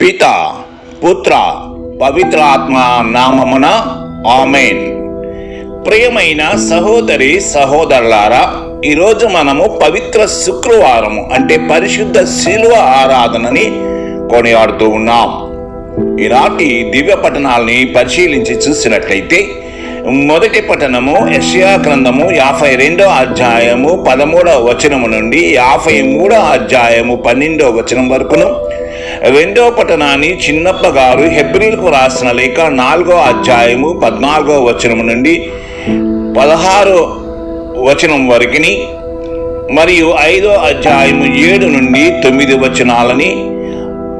పిత పుత్ర పవిత్రాత్మ నామమున ఆమెన్. ప్రియమైన సహోదరి సహోదరులారా ఈరోజు మనము పవిత్ర శుక్రవారము అంటే పరిశుద్ధ శిలువ ఆరాధనని కొనియాడుతూ ఉన్నాం. ఈనాటి దివ్య పట్టణాలని పరిశీలించి చూసినట్లయితే మొదటి పట్టణము యషయా గ్రంథము యాభై రెండో అధ్యాయము పదమూడవ వచనము నుండి యాభై మూడో అధ్యాయము పన్నెండో వచనం వరకును రెండో పట్టణాన్ని చిన్నప్ప గారు హెబ్రిల్కు రాసిన లేఖ నాలుగో అధ్యాయము పద్నాలుగో వచనం నుండి పదహారో వచనం వరకుని మరియు ఐదో అధ్యాయము ఏడు నుండి తొమ్మిది వచనాలని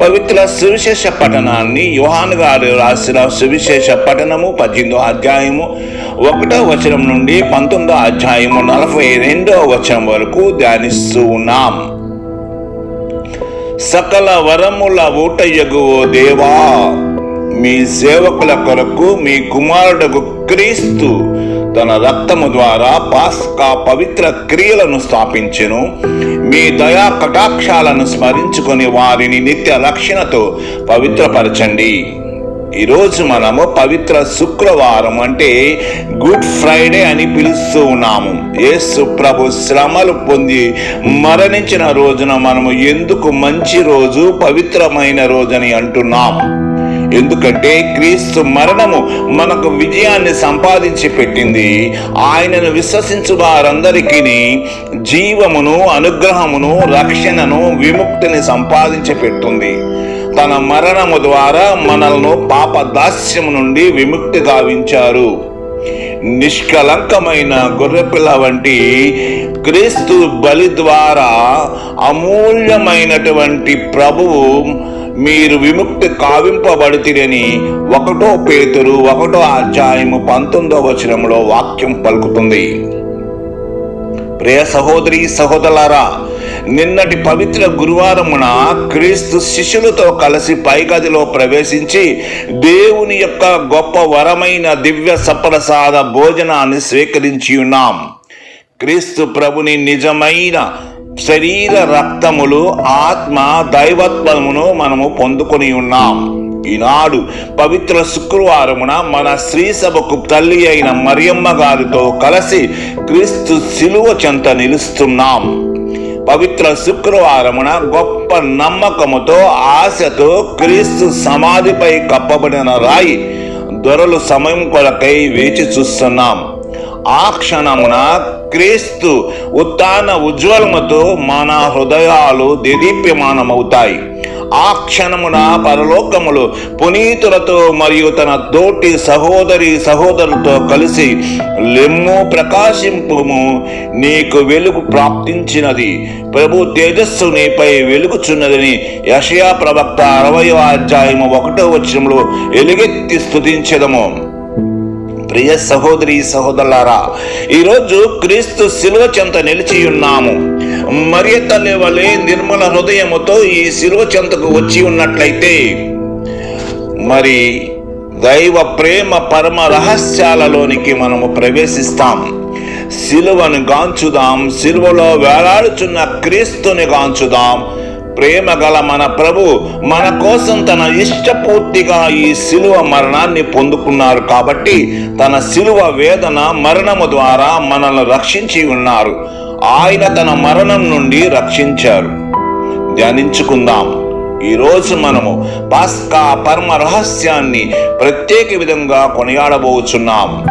పవిత్ర సువిశేష పఠనాన్ని యుహాన్ గారు రాసిన సువిశేష పఠనము పద్దెనిమిదో అధ్యాయము ఒకటో వచనం నుండి పంతొమ్మిదో అధ్యాయము నలభై రెండో వచనం వరకు ధ్యానిస్తూ ఉన్నాం. సకల వరముల ఊటయ్యగు ఓ దేవా. మీ సేవకుల కొరకు మీ కుమారుడకు క్రీస్తు తన రక్తము ద్వారా పాస్కా పవిత్ర క్రియలను స్థాపించెను. మీ దయా కటాక్షాలను స్మరించుకొని వారిని నిత్య రక్షణతో పవిత్రపరచండి. ఈరోజు మనము పవిత్ర శుక్రవారం అంటే గుడ్ ఫ్రైడే అని పిలుస్తూ ఉన్నాము. యేసు ప్రభు శ్రమలు పొంది మరణించిన రోజున మనము ఎందుకు మంచి రోజు పవిత్రమైన రోజని అంటున్నాము. ఎందుకంటే క్రీస్తు మరణము మనకు విజయాన్ని సంపాదించి పెట్టింది. ఆయనను విశ్వసించు వారందరికీ జీవమును అనుగ్రహమును రక్షణను విముక్తిని సంపాదించి పెట్టింది. తన మరణము ద్వారా మనల్ని పాప దాస్యం నుండి విముక్తి గావించారు. నిష్కలంకమైన గొర్రెపిల్ల వంటి క్రీస్తు బలి ద్వారా అమూల్యమైనటువంటి ప్రభువు మీరు విముక్తి కావింపబడితిరని ఒకటో పేతురు ఒకటో అధ్యాయము పంతొమ్మిదో వచనంలో వాక్యం పలుకుతుంది. ప్రియ సహోదరి సహోదరులారా నిన్నటి పవిత్ర గురువారమున క్రీస్తు శిష్యులతో కలిసి పైగదిలో ప్రవేశించి దేవుని యొక్క గొప్ప వరమైన దివ్య సప్రసాద భోజనాన్ని స్వీకరించి ఉన్నాం. క్రీస్తు ప్రభుని నిజమైన శరీర రక్తములు ఆత్మ దైవత్వమును మనము పొందుకొని ఉన్నాం. ఈనాడు పవిత్ర శుక్రవారమున మన శ్రీ సభకు తల్లి అయిన మరియమ్మ గారితో కలిసి క్రీస్తు శిలువ చెంత నిలుస్తున్నాం. పవిత్ర శుక్రవారమున గొప్ప నమ్మకముతో ఆశతో క్రీస్తు సమాధిపై కప్పబడిన రాయి దొరలు సమయం కొలకై వేచి చూస్తున్నాం. ఆ క్షణమున క్రీస్తు ఉత్తాన ఉజ్వలముతో మన హృదయాలు దేదీప్యమానమవుతాయి. ఆ క్షణమున పరలోకములు పునీతులతో మరియు తన తోటి సహోదరి సహోదరులతో కలిసి లెమ్ము ప్రకాశింపుము నీకు వెలుగు ప్రాప్తించినది. ప్రభు తేజస్సు నీపై వెలుగుచున్నదని యషయా ప్రవక్త అరవయో అధ్యాయము ఒకటో వచనంలో ఎలుగెత్తి స్థుతించదము ప్రియ సహోదరి సహోదరులారా ఈరోజు క్రీస్తు శిలువ చెంత నిలిచి ఉన్నాము. మరియ తల్లి వలె నిర్మల హృదయముతో ఈ శిలువ చెంతకు వచ్చి ఉన్నట్లయితే మరి దైవ ప్రేమ పరమ రహస్యాలలోనికి మనము ప్రవేశిస్తాం. శిలువను గాంచుదాం శిలువలో వేలాడుచున్న క్రీస్తుని గాంచుదాం. ప్రేమ గల మన ప్రభు మన కోసం తన పూర్తిగా ఈ శిలువ మరణాన్ని పొందుకున్నారు కాబట్టి తన శిలువ వేదన మరణము ద్వారా మనల్ని రక్షించి ఉన్నారు. ఆయన తన మరణం నుండి రక్షించారు. ధ్యానించుకుందాం. ఈరోజు మనము పాస్కా పరమ రహస్యాన్ని ప్రత్యేక విధంగా కొనియాడబోచున్నాం.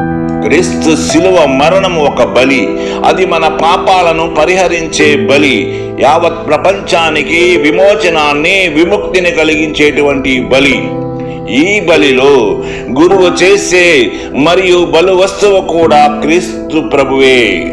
క్రీస్తు శిలువ మరణం ఒక బలి. అది మన పాపాలను పరిహరించే బలి. యావత్ ప్రపంచానికి విమోచనాన్ని విముక్తిని కలిగించేటువంటి బలి. ఈ బలిలో గురువు చేసే మరియు బలు వస్తువు కూడా క్రీస్తు ప్రభువే.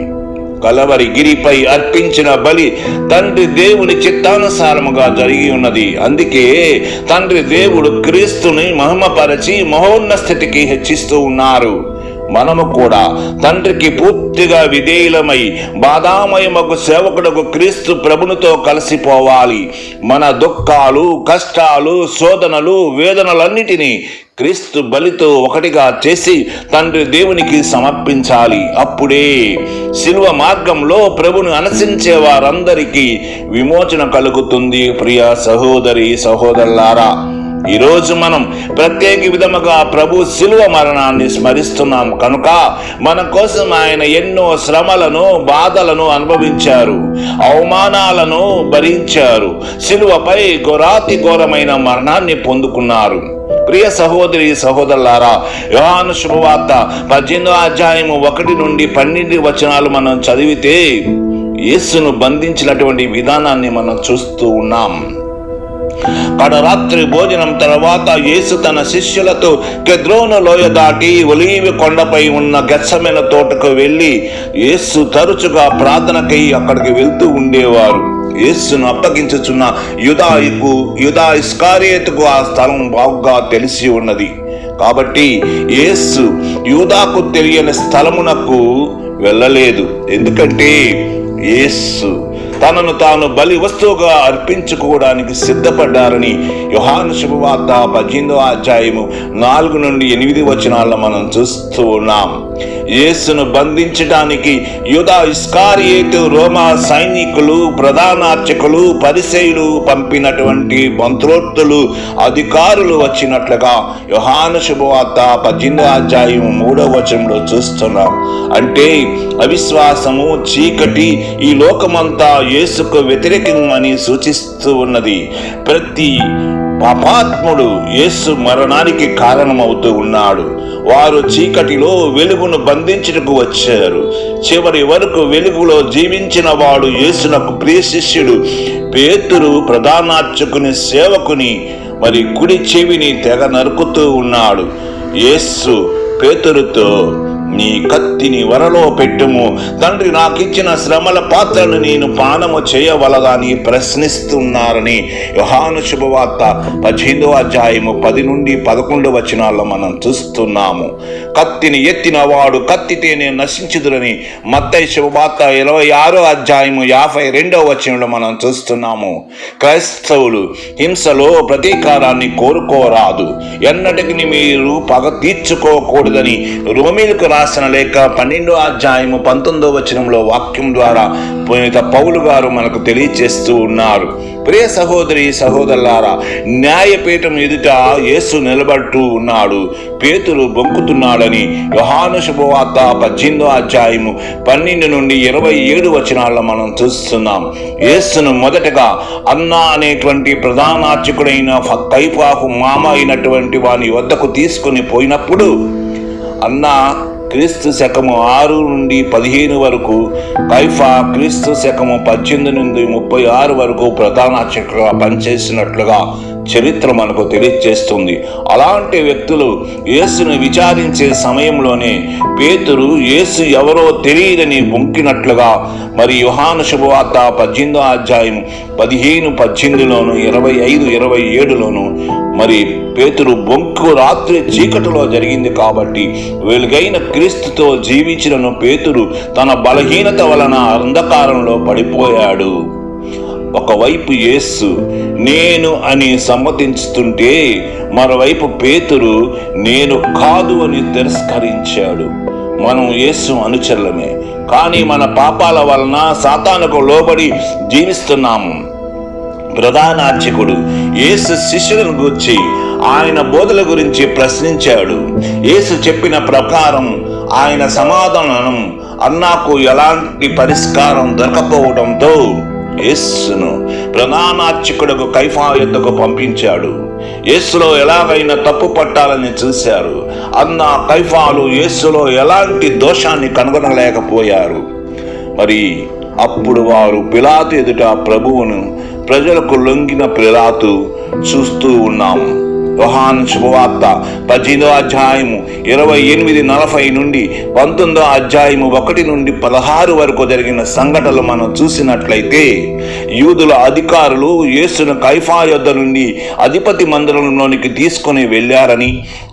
కలవరి గిరిపై అర్పించిన బలి తండ్రి దేవుని చిత్తానుసారముగా జరిగి ఉన్నది. అందుకే తండ్రి దేవుడు క్రీస్తుని మహిమపరచి మహోన్న స్థితికి హెచ్చిస్తూ ఉన్నారు. మనము కూడా తండ్రికి పూర్తిగా విధేయులమై బాధామయమకు సేవకుడకు క్రీస్తు ప్రభునితో కలిసిపోవాలి. మన దుఃఖాలు కష్టాలు శోధనలు వేదనలన్నిటినీ క్రీస్తు బలితో ఒకటిగా చేసి తండ్రి దేవునికి సమర్పించాలి. అప్పుడే శిల్వ మార్గంలో ప్రభుని అనసించే వారందరికీ విమోచన కలుగుతుంది. ప్రియ సహోదరి సహోదరులారా ఈరోజు మనం ప్రత్యేక విధముగా ప్రభు శిలువ మరణాన్ని స్మరిస్తున్నాం కనుక మన కోసం ఆయన ఎన్నో శ్రమలను బాధలను అనుభవించారు అవమానాలను భరించారు శిలువపై ఘోరాతి ఘోరమైన మరణాన్ని పొందుకున్నారు. ప్రియ సహోదరి సహోదరులారా యోహాను శుభవార్త పద్దెనిమిదో అధ్యాయము ఒకటి నుండి పన్నెండు వచనాలు మనం చదివితే యేసును బంధించినటువంటి విధానాన్ని మనం చూస్తూ ఉన్నాం. కడరాత్రి భోజనం తర్వాత యేసు తన శిష్యులతో కెద్రోను లోయ దాటి ఒలీవి కొండపై ఉన్న గెచ్చమైన తోటకు వెళ్ళి యేసు తరచుగా ప్రార్థనకై అక్కడికి వెళ్తూ ఉండేవారు. యేసును అప్పగించుచున్న యుధాయికు యుదా ఇస్కారియతకు ఆ స్థలం బాగుగా తెలిసి ఉన్నది. కాబట్టి యేసు యూదాకు తెలియని స్థలమునకు వెళ్ళలేదు. ఎందుకంటే యేసు తనను తాను బలి వస్తువుగా అర్పించుకోవడానికి సిద్ధపడ్డారని యుహాను శుభవార్త పద్దెనిమిదో అధ్యాయము నాలుగు నుండి ఎనిమిది వచనాల్లో మనం చూస్తూ ఉన్నాం. యేసును బంధించడానికి యుధా ఇస్కారియేటు రోమా సైనికులు ప్రధానార్చకులు పరిసేయులు పంపినటువంటి మంత్రోక్తులు అధికారులు వచ్చినట్లుగా యుహాను శుభవార్త పద్దెనిమిదో అధ్యాయం మూడో వచనంలో చూస్తున్నాం. అంటే అవిశ్వాసము చీకటి ఈ లోకమంతా యేసుకు వ్యతిరేకమని సూచిస్తూ ఉన్నది. ప్రతి పాపాత్ముడు యేసు మరణానికి కారణమవుతూ ఉన్నాడు. వారు చీకటిలో వెలుగును బంధించుటకు వచ్చారు. చివరి వరకు వెలుగులో జీవించిన వాడు యేసునకు ప్రియ శిష్యుడు. పేతురు ప్రధానార్చకుని సేవకుని మరి కుడి చెవిని తెగ నరుకుతూ ఉన్నాడు. యేసు పేతురుతో నీ కత్తిని వరలో పెట్టుము. తండ్రి నాకిచ్చిన శ్రమల పాత్రను నేను పానము చేయవలగాని ప్రశ్నిస్తున్నారని యోహాను శుభవార్త పద్దెనిమిదో అధ్యాయము పది నుండి పదకొండు వచనాల్లో మనం చూస్తున్నాము. కత్తిని ఎత్తిన వాడు కత్తితేనే నశించుదురని మత్తై శుభవార్త ఇరవై ఆరో అధ్యాయము యాభై రెండో వచనంలో మనం చూస్తున్నాము. క్రైస్తవులు హింసలో ప్రతీకారాన్ని కోరుకోరాదు. ఎన్నటికి మీరు పగ తీర్చుకోకూడదని రోమిలకు రాసిన లేఖ పన్నెండో అధ్యాయము పంతొమ్మిదో వచనంలో వాక్యం ద్వారా పునీత పౌలు గారు మనకు తెలియచేస్తూ ఉన్నారు. ప్రియ సహోదరి సహోదరులారా న్యాయపీఠం ఎదుట యేసు నిలబడుతూ ఉన్నాడు. పేతులు బొంకుతున్నాడని యోహాను శుభవార్త పద్దెనిమిదో అధ్యాయము పన్నెండు నుండి ఇరవై ఏడు వచనాల్లో మనం చూస్తున్నాం. యేసును మొదటగా అన్నా అనేటువంటి ప్రధానార్చకుడైన కైపాకు మామ అయినటువంటి వాని వద్దకు తీసుకుని పోయినప్పుడు అన్నా క్రీస్తు శకము ఆరు నుండి పదిహేను వరకు కైఫా క్రీస్తు శకము పద్దెనిమిది నుండి ముప్పై ఆరు వరకు ప్రధాన అర్చకులుగా పనిచేసినట్లుగా చరిత్ర మనకు తెలియజేస్తుంది. అలాంటి వ్యక్తులు యేసును విచారించే సమయంలోనే పేతురు యేసు ఎవరో తెలియదని బొంకినట్లుగా మరి యుహాను శుభవార్త పద్దెనిమిదో అధ్యాయం పదిహేను పద్దెనిమిదిలోను ఇరవై ఐదు ఇరవై ఏడులోను మరి పేతురు బొంకు రాత్రి చీకటిలో జరిగింది కాబట్టి వెలుగైన క్రీస్తుతో జీవించిన పేతురు తన బలహీనత వలన అంధకారంలో పడిపోయాడు. ఒకవైపు యేసు నేను అని సమ్మతించుతుంటే మరోవైపు పేతురు నేను కాదు అని తిరస్కరించాడు. మనం యేసు అనుచరులమే. కానీ మన పాపాల వలన సాతానుకు లోబడి జీవిస్తున్నాము. ప్రధానార్చకుడు యేసు శిష్యులను గూర్చి ఆయన బోధల గురించి ప్రశ్నించాడు. యేసు చెప్పిన ప్రకారం ఆయన సమాధానం అన్నాకు ఎలాంటి పరిష్కారం దొరకపోవడంతో యేస్సును ప్రధానార్చకుడుకు కైఫా యుద్ధకు పంపించాడు. యేసులో ఎలాగైనా తప్పు పట్టాలని చూశారు. అన్న కైఫాలు యేసులో ఎలాంటి దోషాన్ని కనుగొనలేకపోయారు. మరి అప్పుడు వారు పిలాతు ఎదుట ప్రభువును ప్రజలకు లొంగిన పిలాతు చూస్తూ ఉన్నాము యోహాన్ శుభవార్త పద్దెనిమిదో అధ్యాయము ఇరవై ఎనిమిది నలభై నుండి పంతొమ్మిదో అధ్యాయము ఒకటి నుండి పదహారు వరకు జరిగిన సంఘటనలు మనం చూసినట్లయితే యూదుల అధికారులు యేసును కైఫా యొద్ద నుండి అధిపతి మందిరంలోనికి తీసుకొని వెళ్ళారని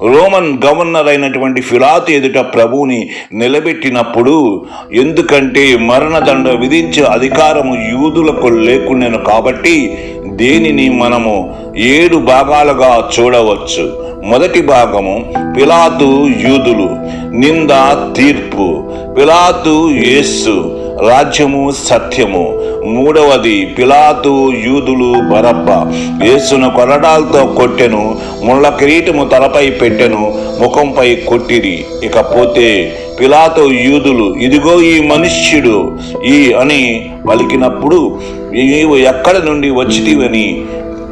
రోమన్ గవర్నర్ అయినటువంటి ఫిలాతు ఎదుట ప్రభువుని నిలబెట్టినప్పుడు ఎందుకంటే మరణదండ విధించే అధికారము యూదులకు లేకుండెను కాబట్టి దేనిని మనము ఏడు భాగాలుగా చూడవచ్చు. మొదటి భాగము పిలాతు యూదులు నింద తీర్పు. పిలాతు యేసు రాజ్యము సత్యము. మూడవది పిలాతు యూదులు బరబ్బ. యేసును కొరడాలతో కొట్టెను ముళ్ళ కిరీటము తలపై పెట్టెను ముఖంపై కొట్టిరి. ఇకపోతే పిలాతో యూదులు ఇదిగో ఈ మనుష్యుడు ఈ అని పలికినప్పుడు నీవు ఎక్కడి నుండి వచ్చితివని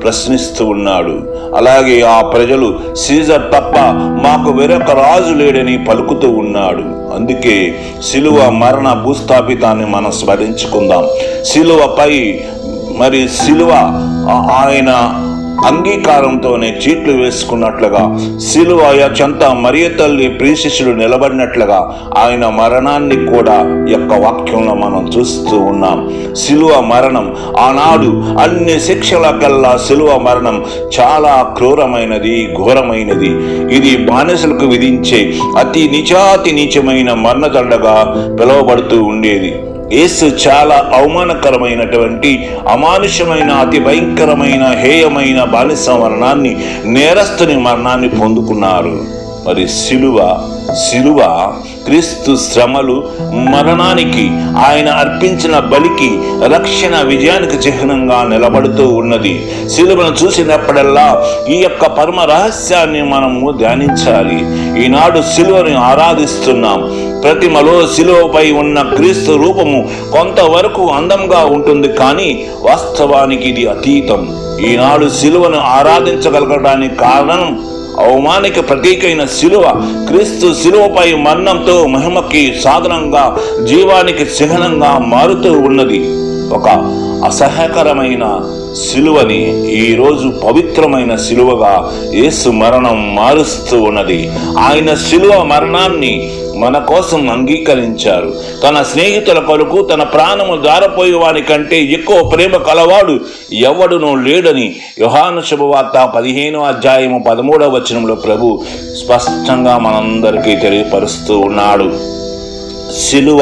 ప్రశ్నిస్తూ ఉన్నాడు. అలాగే ఆ ప్రజలు సీజర్ తప్ప మాకు వేరొక రాజు లేడని పలుకుతూ ఉన్నాడు. అందుకే శిలువ మరణ భూస్థాపితాన్ని మనం స్మరించుకుందాం. శిలువపై మరి శిలువ ఆయన అంగీకారంతోనే చీట్లు వేసుకున్నట్లుగా శిలువ చెంత మరియ తల్లి ప్రీశిష్యుడు నిలబడినట్లుగా ఆయన మరణాన్ని కూడా యొక్క వాక్యంలో మనం చూస్తూ ఉన్నాం. శిలువ మరణం. ఆనాడు అన్ని శిక్షల కల్లా శిలువ మరణం చాలా క్రూరమైనది ఘోరమైనది. ఇది బానిసలకు విధించే అతి నిచాతి నీచమైన మరణదండగా పిలువబడుతూ ఉండేది. యేసు చాలా అవమానకరమైనటువంటి అమానుషమైన అతి భయంకరమైన హేయమైన బానిస మరణాన్ని నేరస్తుని మరణాన్ని పొందుకున్నారు. మరి శిలువ శిలువ క్రీస్తు శ్రమలు మరణానికి ఆయన అర్పించిన బలికి రక్షణ విజయానికి చిహ్నంగా నిలబడుతూ ఉన్నది. శిలువను చూసినప్పుడల్లా ఈ యొక్క పరమ రహస్యాన్ని మనము ధ్యానించాలి. ఈనాడు శిలువను ఆరాధిస్తున్నాం. ప్రతిమలో శిలువపై ఉన్న క్రీస్తు రూపము కొంతవరకు అందంగా ఉంటుంది కానీ వాస్తవానికి ఇది అతీతం. ఈనాడు శిలువను ఆరాధించగలగడానికి కారణం అవమానిక ప్రతీకైన శిలువ క్రీస్తు శిలువపై మరణంతో మహిమకి సాధనంగా జీవానికి చిహ్నంగా మారుతూ ఉన్నది. ఒక అసహ్యకరమైన శిలువని ఈరోజు పవిత్రమైన శిలువగా యేసు మరణం మారుస్తూ ఉన్నది. ఆయన శిలువ మరణాన్ని మన కోసం అంగీకరించారు. తన స్నేహితుల కొరకు తన ప్రాణము దారపోయే వాని కంటే ఎక్కువ ప్రేమ కలవాడు ఎవడునో లేడని యోహాను శుభవార్త పదిహేను అధ్యాయము పదమూడవ వచనంలో ప్రభు స్పష్టంగా మనందరికీ తెలియపరుస్తూ ఉన్నాడు. శిలువ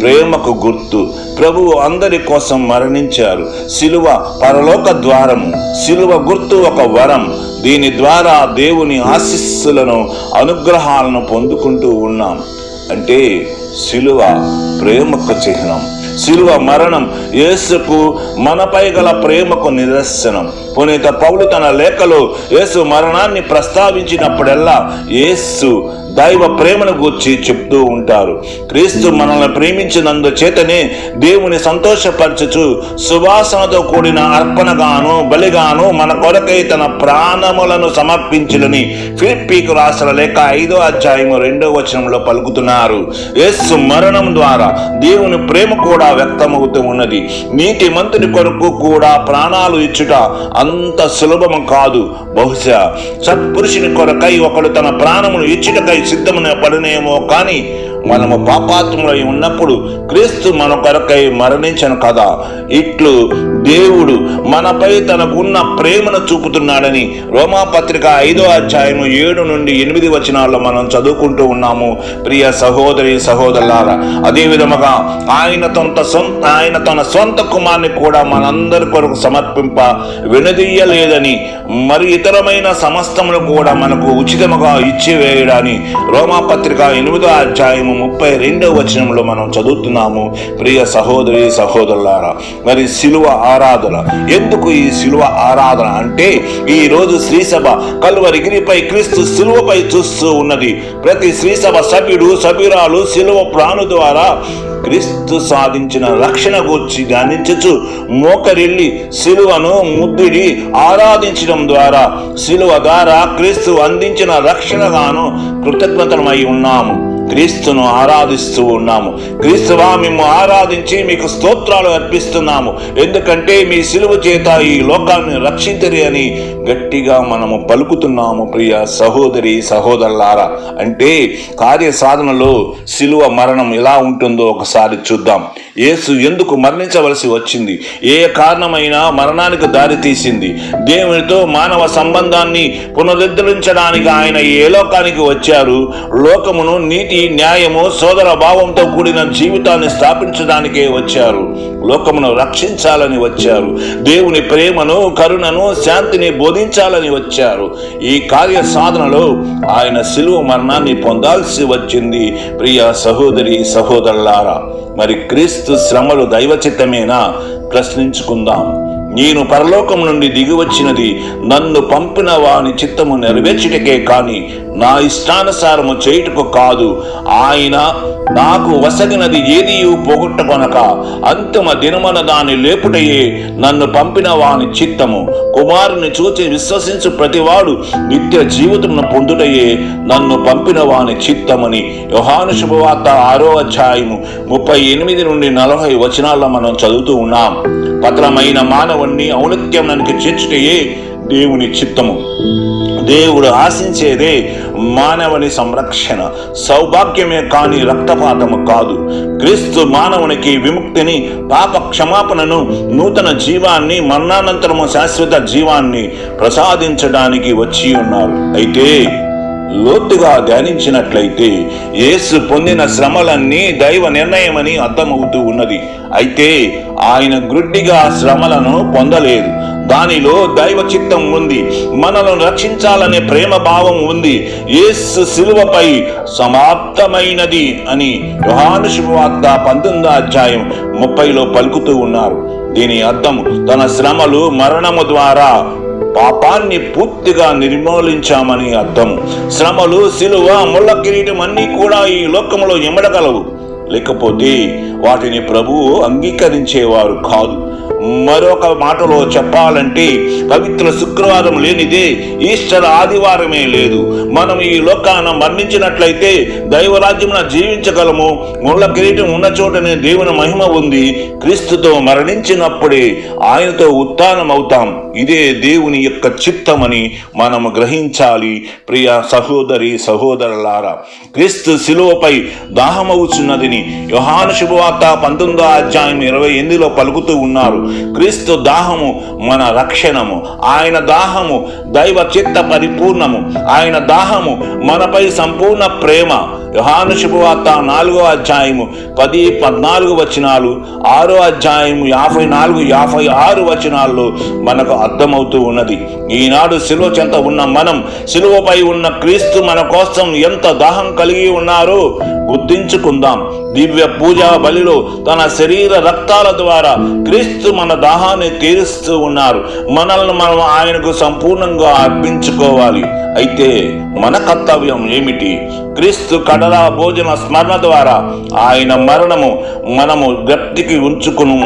ప్రేమకు గుర్తు. ప్రభువు అందరి కోసం మరణించారు. శిలువ పరలోక ద్వారము. శిలువ గుర్తు ఒక వరం. దీని ద్వారా దేవుని ఆశీస్సులను అనుగ్రహాలను పొందుకుంటూ ఉన్నాం. అంటే శిలువ ప్రేమకు చిహ్నం. శిలువ మరణం యేసుకు మనపై గల ప్రేమకు నిదర్శనం. పునీత పౌలు తన లేఖలో యేసు మరణాన్ని ప్రస్తావించినప్పుడల్లా యేసు దైవ ప్రేమను గూర్చి చెప్తూ ఉంటారు. క్రీస్తు మనల్ని ప్రేమించినందు చేతనే దేవుని సంతోషపరచుచు సువాసనతో కూడిన అర్పణగాను బలిగాను మన కొరకై తన ప్రాణములను సమర్పించులని ఫిలిప్పీకు రాసిన లేక ఐదో అధ్యాయము రెండో వచనంలో పలుకుతున్నారు. యేసు మరణం ద్వారా దేవుని ప్రేమ కూడా వ్యక్తమవుతూ ఉన్నది. నీతి మంతుని కొరకు కూడా ప్రాణాలు ఇచ్చుట అంత సులభము కాదు. బహుశా సత్పురుషుని కొరకై ఒకడు తన ప్రాణమును ఇచ్చుటకై సిద్ధమైన పడినేమో కానీ మనము పాపాత్ములై ఉన్నప్పుడు క్రీస్తు మన కొరకై మరణించను కదా. ఇట్లు దేవుడు మనపై తనకున్న ప్రేమను చూపుతున్నాడని రోమాపత్రిక ఐదో అధ్యాయము ఏడు నుండి ఎనిమిది వచనాల్లో మనం చదువుకుంటూ ఉన్నాము. ప్రియ సహోదరి సహోదరులారా అదే విధముగా ఆయన తన సొంత ఆయన తన సొంత కుమార్ని కూడా మనందరి కొరకు సమర్పింప వినదీయలేదని మరి ఇతరమైన సమస్తమును కూడా మనకు ఉచితముగా ఇచ్చివేయడాని రోమాపత్రిక ఎనిమిదో అధ్యాయము ముప్పై రెండవ వచనంలో మనం చదువుతున్నాము. ప్రియ సహోదరి సహోదరులారా మరి శిలువ ఆరాధన. ఎందుకు ఈ శిలువ ఆరాధన అంటే ఈ రోజు శ్రీసభ కల్వరిగిరిపై క్రీస్తు శిలువపై చూస్తూ ఉన్నది. ప్రతి శ్రీసభ సభ్యుడు సభ్యురాలు శిలువ ప్రాణు ద్వారా క్రీస్తు సాధించిన రక్షణ గూర్చి ధ్యానించచ్చు. మోకరిల్లి శిలువను ముద్దుడి ఆరాధించడం ద్వారా శిలువ ద్వారా క్రీస్తు అందించిన రక్షణగాను కృతజ్ఞతమై ఉన్నాము. క్రీస్తును ఆరాధిస్తూ ఉన్నాము. క్రీస్తువా మేము ఆరాధించి మీకు స్తోత్రాలు అర్పిస్తున్నాము. ఎందుకంటే మీ సిలువ చేత ఈ లోకాన్ని రక్షించరి అని గట్టిగా మనము పలుకుతున్నాము ప్రియ సహోదరి సహోదరులారా. అంటే కార్య సాధనలో సిలువ మరణం ఎలా ఉంటుందో ఒకసారి చూద్దాం. యేసు ఎందుకు మరణించవలసి వచ్చింది? ఏ కారణమైన మరణానికి దారితీసింది దేవునితో మానవ సంబంధాన్ని పునరుద్ధరించడానికి ఆయన ఏ లోకానికి వచ్చారు? లోకమును నీతి న్యాయము సోదర భావంతో కూడిన జీవితాన్ని స్థాపించడానికే వచ్చారు. లోకమును రక్షించాలని వచ్చారు. దేవుని ప్రేమను కరుణను శాంతిని బోధించాలని వచ్చారు. ఈ కార్య సాధనలో ఆయన శిలువ మరణాన్ని పొందాల్సి వచ్చింది. ప్రియ సహోదరి సహోదరులారా మరి క్రీస్తు శ్రమలు దైవచిత్తమేనా? ప్రశ్నించుకుందాం. నేను పరలోకం నుండి దిగివచ్చినది నన్ను పంపిన వాని చిత్తము నెరవేర్చుటకే కాని నా ఇష్టానుసారము చేయుటకు కాదు. ఆయన నాకు వసగినది ఏది పోగొట్టకొనక అంతిమ దినమన దాని లేపుటయే నన్ను పంపిన వాని చిత్తము. కుమారుని చూచి విశ్వసించు ప్రతివాడు నిత్య జీవితమును పొందుటయే నన్ను పంపిన వాని చిత్తమని యోహాను శుభవార్త ఆరో అధ్యాయము ముప్పై ఎనిమిది నుండి నలభై వచనాల్లో మనం చదువుతూ ఉన్నాం. పత్రమైన మానవుణ్ణి ఔన్నత్యంలోనికి చేర్చుటయే దేవుని చిత్తము. దేవుడు ఆశించేదే మానవుని సంరక్షణ. సౌభాగ్యమే కాని రక్తపాతము కాదు. క్రీస్తు మానవునికి విముక్తిని పాప క్షమాపణను నూతన జీవాన్ని మరణానంతరము శాశ్వత జీవాన్ని ప్రసాదించడానికి వచ్చి ఉన్నారు అయితే లోతుగా ధ్యానించినట్లయితే యేసు పొందిన శ్రమలన్నీ దైవ నిర్ణయమని అర్థమవుతూ ఉన్నది. అయితే ఆయన గ్రుడ్డిగా శ్రమలను పొందలేదు. దానిలో దైవ చిత్తం ఉంది. మనలను రక్షించాలనే ప్రేమ భావం ఉంది. యేసు శిలువపై సమాప్తమైనది అని యోహాను శుభవార్త పంతొమ్మిదో అధ్యాయం ముప్పైలో పలుకుతూ ఉన్నారు. దీని అర్థం తన శ్రమలు మరణము ద్వారా పాపాన్ని పూర్తిగా నిర్మూలించామని అర్థం శ్రమలు సిలువ ముళ్ళ కిరీటం అన్నీ కూడా ఈ లోకంలో ఎమడగలవు. లేకపోతే వాటిని ప్రభువు అంగీకరించేవారు కాదు. మరొక మాటలో చెప్పాలంటే పవిత్ర శుక్రవారం లేనిదే ఈస్టర్ ఆదివారమే లేదు. మనం ఈ లోకాన మరణించినట్లయితే దైవరాజ్యమున జీవించగలము. ముళ్ళ కిరీటం ఉన్న చోటనే దేవుని మహిమ ఉంది. క్రీస్తుతో మరణించినప్పుడే ఆయనతో ఉత్థానం అవుతాం ఇదే దేవుని యొక్క చిత్తమని మనము గ్రహించాలి. ప్రియ సహోదరి సహోదరులారా క్రీస్తు శిలువపై దాహమవుచున్నదిని యోహాను శుభవార్త పంతొమ్మిదో అధ్యాయం ఇరవై ఎనిమిదిలో పలుకుతూ ఉన్నారు. క్రీస్తు దాహము మన రక్షణము. ఆయన దాహము దైవ చిత్త పరిపూర్ణము. ఆయన దాహము మనపై సంపూర్ణ ప్రేమ. యోహాను శుభవార్త నాలుగో అధ్యాయము పది పద్నాలుగు వచనాలు ఆరో అధ్యాయము యాభై నాలుగు యాభై ఆరు వచనాల్లో మనకు అర్థమవుతూ ఉన్నది. ఈనాడు శిలువ చెంత ఉన్న మనం శిలువపై ఉన్న క్రీస్తు మన కోసం ఎంత దాహం కలిగి ఉన్నారో గుర్తించుకుందాం. దివ్య పూజా బలిలో తన శరీర రక్తాల ద్వారా క్రీస్తు మన దాహాన్ని తీరుస్తూ ఉన్నారు. మనల్ని మనం ఆయనకు సంపూర్ణంగా అర్పించుకోవాలి. అయితే మన కర్తవ్యం ఏమిటి? క్రీస్తు కడల భోజన స్మరణ ద్వారా ఆయన మరణము మనము గట్టికి ఉంచుకును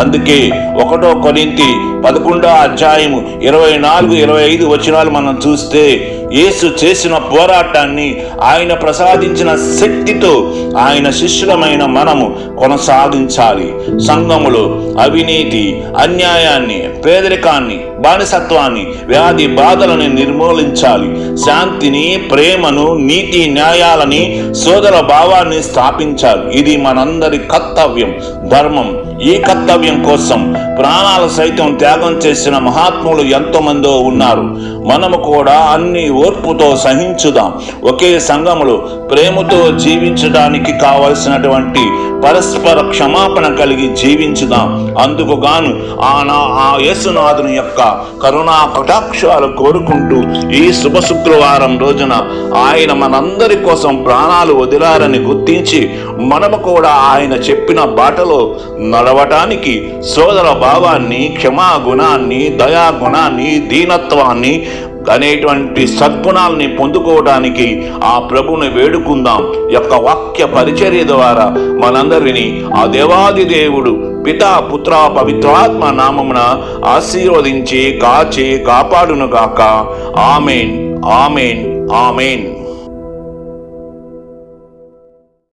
అందుకే ఒకటో కొరింతి పదకొండో అధ్యాయము ఇరవై నాలుగు ఇరవై ఐదు వచనాలు మనం చూస్తే యేసు చేసిన పోరాటాన్ని ఆయన ప్రసాదించిన శక్తితో ఆయన శిష్యులమైన మనము కొనసాగించాలి. సంఘములో అవినీతి అన్యాయాన్ని పేదరికాన్ని బానిసత్వాన్ని వ్యాధి బాధలను నిర్మూలించాలి. శాంతిని ప్రేమను నీతి న్యాయాలని సోదర భావాన్ని స్థాపించాలి. ఇది మనందరి కర్తవ్యం ధర్మం. ఈ కర్తవ్యం కోసం ప్రాణాలు సైతం త్యాగం చేసిన మహాత్ములు ఎంతోమందో ఉన్నారు. మనము కూడా అన్ని ఓర్పుతో సహించుదాం. ఒకే సంఘములో ప్రేమతో జీవించడానికి కావలసినటువంటి పరస్పర క్షమాపణ కలిగి జీవించుదాం. అందుకు గాను ఆ నా ఆ యేసునాథుని యొక్క కరుణా కటాక్షాలు కోరుకుంటూ ఈ శుభ శుక్రవారం రోజున ఆయన మనందరి కోసం ప్రాణాలు వదిలారని గుర్తించి మనము కూడా ఆయన చెప్పిన బాటలో నడవటానికి సోదర భావాన్ని క్షమా గుణాన్ని దయా గుణాన్ని దీనత్వాన్ని అనేటువంటి సద్గుణాలని పొందుకోవడానికి ఆ ప్రభుని వేడుకుందాం. యొక్క వాక్య పరిచర్య ద్వారా మనందరినీ ఆ దేవాది దేవుడు పితా పుత్ర పవిత్రాత్మ నామమున ఆశీర్వదించి కాచి కాపాడునుగాక. Amen amen amen.